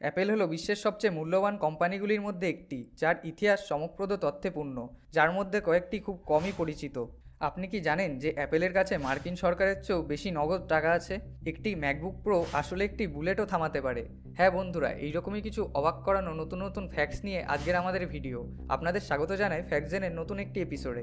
Apple হলো বিশ্বের সবচেয়ে মূল্যবান কোম্পানিগুলির মধ্যে একটি, যার ইতিহাস চমকপ্রদ তথ্যে পূর্ণ যার মধ্যে কয়েকটি খুব কমই পরিচিত। আপনি কি জানেন যে অ্যাপেলের কাছে মার্কিন সরকারের চেয়েও বেশি নগদ টাকা আছে? একটি ম্যাকবুক প্রো আসলে একটি বুলেটও থামাতে পারে। হ্যাঁ বন্ধুরা, এইরকমই কিছু অবাক করানো নতুন নতুন ফ্যাক্টস নিয়ে আজকের আমাদের ভিডিও আপনাদের স্বাগত জানাই ফ্যাক্টজেনের নতুন একটি এপিসোডে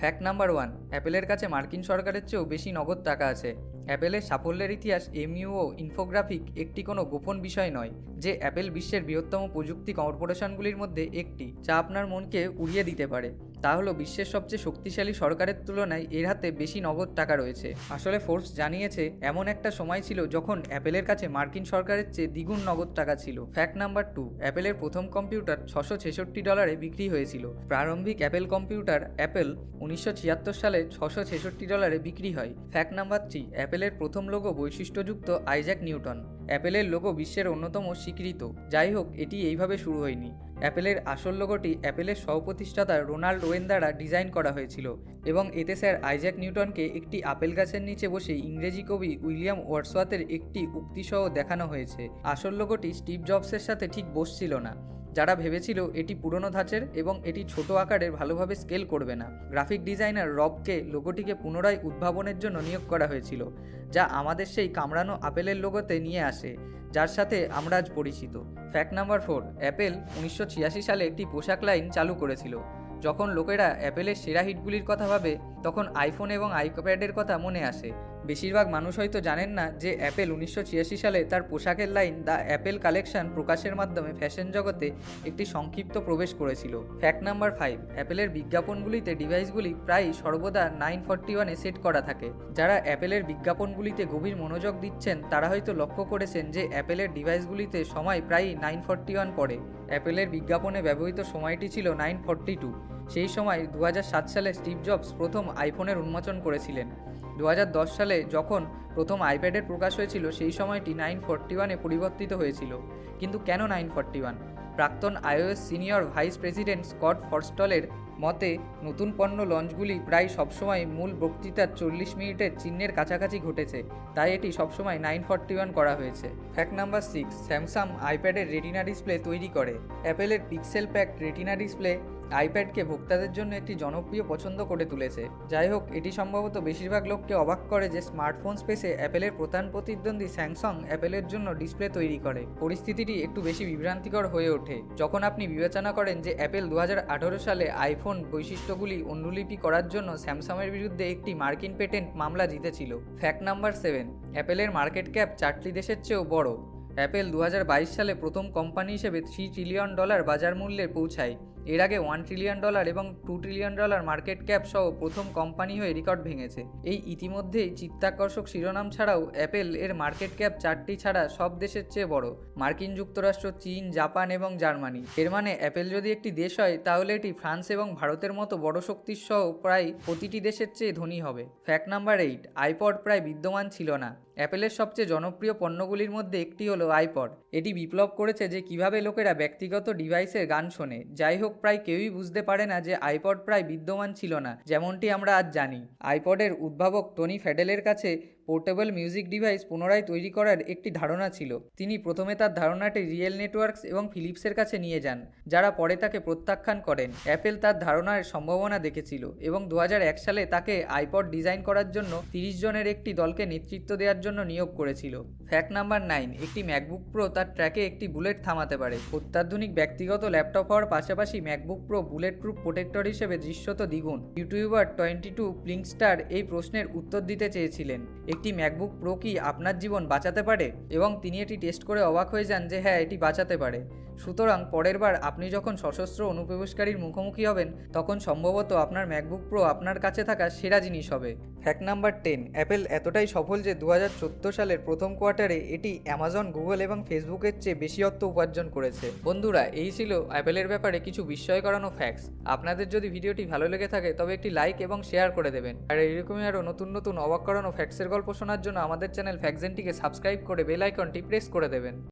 ফ্যাক্ট নাম্বার ওয়ান অ্যাপেলের কাছে মার্কিন সরকারের চেয়েও বেশি নগদ টাকা আছে। অ্যাপেলের সাফল্যের ইতিহাস, এমইউ ইনফোগ্রাফিক একটি কোনো গোপন বিষয় নয়, যে অ্যাপেল বিশ্বের বৃহত্তম প্রযুক্তি কর্পোরেশনগুলির মধ্যে একটি, যা আপনার মনকে উড়িয়ে দিতে পারে। তা হলো বিশ্বের সবচেয়ে শক্তিশালী সরকারের তুলনায় এর হাতে বেশি নগদ টাকা রয়েছে। আসলে ফোর্স জানিয়েছে, এমন একটা সময় ছিল যখন অ্যাপেলের কাছে মার্কিন সরকারের চেয়ে দ্বিগুণ নগদ টাকা ছিল। ফ্যাক্ট নাম্বার টু, অ্যাপেলের প্রথম কম্পিউটার ছশো ছেষট্টি ডলারে বিক্রি হয়েছিল। প্রারম্ভিক অ্যাপেল কম্পিউটার অ্যাপেল উনিশশো ছিয়াত্তর সালে ছশো ছেষট্টি ডলারে বিক্রি হয়। ফ্যাক্ট নাম্বার থ্রি অ্যাপেলের প্রথম লোগো বৈশিষ্ট্যযুক্ত আইজ্যাক নিউটন। অ্যাপেলের লোগো বিশ্বের অন্যতম স্বীকৃত। যাই হোক, এটি এইভাবে শুরু হয়নি। অ্যাপেলের আসল লোগোটি অ্যাপেলের সহপ্রতিষ্ঠাতা রোনাল্ড ওয়েন দ্বারা ডিজাইন করা হয়েছিল এবং এতে স্যার আইজ্যাক নিউটনকে একটি আপেল গাছের নিচে বসে ইংরেজি কবি উইলিয়াম ওয়ার্ডসওয়াথের একটি উক্তিসহ দেখানো হয়েছে। আসল লোগোটি স্টিভ জবসের সাথে ঠিক বসছিল না। যারা ভেবেছিল এটি পুরনো ধাঁচের এবং এটি ছোট আকারের ভালোভাবে স্কেল করবে না, গ্রাফিক ডিজাইনার রবকে লোগোটিকে পুনরায় উদ্ভাবনের জন্য নিয়োগ করা হয়েছিল, যা আমাদের সেই কামড়ানো আপেলের লোগোতে নিয়ে আসে, যার সাথে আমরা আজ পরিচিত। ফ্যাক্ট নাম্বার ফোর, অ্যাপেল উনিশশো ছিয়াশি সালে একটি পোশাক লাইন চালু করেছিল, যখন লোকেরা অ্যাপেলের সেরা হিটগুলির কথা ভাবে, তখন আইফোন এবং আইপ্যাডের কথা মনে আসে বেশিরভাগ মানুষ হয়তো জানেন না যে অ্যাপেল উনিশশো ছিয়াশি সালে তার পোশাকের লাইন দ্য অ্যাপেল কালেকশন প্রকাশের মাধ্যমে ফ্যাশন জগতে একটি সংক্ষিপ্ত প্রবেশ করেছিল। ফ্যাক্ট নাম্বার ফাইভ, অ্যাপেলের বিজ্ঞাপনগুলিতে ডিভাইসগুলি প্রায় সর্বদা নাইন ফর্টি ওয়ানে সেট করা থাকে। যারা অ্যাপেলের বিজ্ঞাপনগুলিতে গভীর মনোযোগ দিচ্ছেন, তারা হয়তো লক্ষ্য করেছেন যে অ্যাপেলের ডিভাইসগুলিতে সময় প্রায় নাইন ফর্টি ওয়ান পড়ে। অ্যাপেলের বিজ্ঞাপনে ব্যবহৃত সময়টি ছিল নাইন ফর্টি টু সেই সময় দু হাজার সাত সালে স্টিভ জবস প্রথম আইফোনের উন্মোচন করেছিলেন। দু হাজার দশ সালে যখন প্রথম আইপ্যাডের প্রকাশ হয়েছিল, সেই সময়টি নাইন ফর্টি ওয়ানে পরিবর্তিত হয়েছিল। কিন্তু কেন নাইন ফর্টি ওয়ান? প্রাক্তন iOS senior vice president Scott ফরস্টলের মতে, নতুন পণ্য লঞ্চগুলি প্রায় সবসময় মূল বক্তৃতার চল্লিশ মিনিটের চিহ্নের কাছাকাছি ঘটেছে। তাই এটি সবসময় নাইন ফর্টি ওয়ান করা হয়েছে। ফ্যাক্ট নাম্বার সিক্স, স্যামসাং আইপ্যাডের রেটিনা ডিসপ্লে তৈরি করে। অ্যাপেলের পিক্সেল প্যাক রেটিনা ডিসপ্লে আইপ্যাডকে ভোক্তাদের জন্য একটি জনপ্রিয় পছন্দ করে তুলেছে। যাই হোক, এটি সম্ভবত বেশিরভাগ লোককে অবাক করে যে স্মার্টফোন স্পেসে অ্যাপেলের প্রধান প্রতিদ্বন্দ্বী স্যামসাং অ্যাপেলের জন্য ডিসপ্লে তৈরি করে। পরিস্থিতিটি একটু বেশি বিভ্রান্তিকর হয়ে ওঠে। যখন আপনি বিবেচনা করেন যে অ্যাপেল দু হাজার আঠেরো সালে আইফোন বৈশিষ্ট্যগুলি অনুলিপি করার জন্য স্যামসাংয়ের বিরুদ্ধে একটি মার্কিন পেটেন্ট মামলা জিতেছিল, ফ্যাক্ট নাম্বার সেভেন, অ্যাপেলের মার্কেট ক্যাপ চারটি দেশের চেয়েও বড়। অ্যাপেল দু হাজার বাইশ সালে প্রথম কোম্পানি হিসেবে থ্রি ট্রিলিয়ন ডলার বাজার মূল্যে পৌঁছায়। এর আগে ওয়ান ট্রিলিয়ন ডলার এবং two trillion dollar market cap সহ প্রথম কোম্পানি হয়ে রেকর্ড ভেঙেছে। এই ইতিমধ্যেই চিত্তাকর্ষক শিরোনাম ছাড়াও অ্যাপেল এর মার্কেট ক্যাপ চারটি ছাড়া সব দেশের চেয়ে বড়। মার্কিন যুক্তরাষ্ট্র, চীন, জাপান এবং জার্মানি। এর মানে অ্যাপেল যদি একটি দেশ হয়, তাহলে এটি ফ্রান্স এবং ভারতের মতো বড় শক্তির সহ প্রায় প্রতিটি দেশের চেয়ে ধনী হবে। ফ্যাক্ট নাম্বার এইট আইপড প্রায় বিদ্যমান ছিল না। অ্যাপেলের সবচেয়ে জনপ্রিয় পণ্যগুলির মধ্যে একটি হলো আইপড এটি বিপ্লব করেছে যে কীভাবে লোকেরা ব্যক্তিগত ডিভাইসের গান শোনে। যাই হোক প্রায় কেউই বুঝতে পারে না যে আইপড প্রায় বিদ্যমান ছিল না, যেমনটি আমরা আজ জানি। আইপডের উদ্ভাবক টনি ফ্যাডেলের কাছে পোর্টেবল মিউজিক ডিভাইস পুনরায় তৈরি করার একটি ধারণা ছিল। তিনি প্রথমে তার ধারণাটি রিয়েল নেটওয়ার্কস এবং ফিলিপসের কাছে নিয়ে যান, যারা পরে তাকে প্রত্যাখ্যান করেন। অ্যাপেল তার ধারণার সম্ভাবনা দেখেছিল এবং দু হাজার এক সালে তাকে আইপড ডিজাইন করার জন্য তিরিশ জনের একটি দলকে নেতৃত্ব দেওয়ার জন্য নিয়োগ করেছিল। ফ্যাক্ট নাম্বার নাইন, একটি ম্যাকবুক প্রো তার ট্র্যাকে একটি বুলেট থামাতে পারে। অত্যাধুনিক ব্যক্তিগত ল্যাপটপ হওয়ার পাশাপাশি MacBook Pro bulletproof protector হিসেবে দৃশ্যত দ্বিগুণ। ইউটিউবার টোয়েন্টি টু প্লিংস্টার এই প্রশ্নের উত্তর দিতে চেয়েছিলেন। একটি ম্যাকবুক প্রো কি আপনার জীবন বাঁচাতে পারে? এবং তিনি এটি টেস্ট করে অবাক হয়ে যান যে হ্যাঁ এটি বাঁচাতে পারে। সুতরাং পরের বার আপনি যখন সশস্ত্র অনুপ্রবেশকারীর মুখোমুখি হবেন, তখন সম্ভবত আপনার ম্যাকবুক প্রো আপনার কাছে থাকা সেরা জিনিস হবে। ফ্যাক্ট নাম্বার টেন অ্যাপেল এতটাই সফল যে দু হাজার চোদ্দ সালের প্রথম কোয়ার্টারে এটি অ্যামাজন গুগল এবং ফেসবুকের চেয়ে বেশি অর্থ উপার্জন করেছে। বন্ধুরা, এই ছিল অ্যাপেলের ব্যাপারে কিছু বিস্ময় করানো ফ্যাক্টস আপনাদের যদি ভিডিওটি ভালো লেগে থাকে, তবে একটি লাইক এবং শেয়ার করে দেবেন। আর এইরকমই আরও নতুন নতুন অবাক করানো ফ্যাক্টসের গল্প শোনার জন্য আমাদের চ্যানেল ফ্যাক্সেনটিকে সাবস্ক্রাইব করে বেল আইকনটি প্রেস করে দেবেন।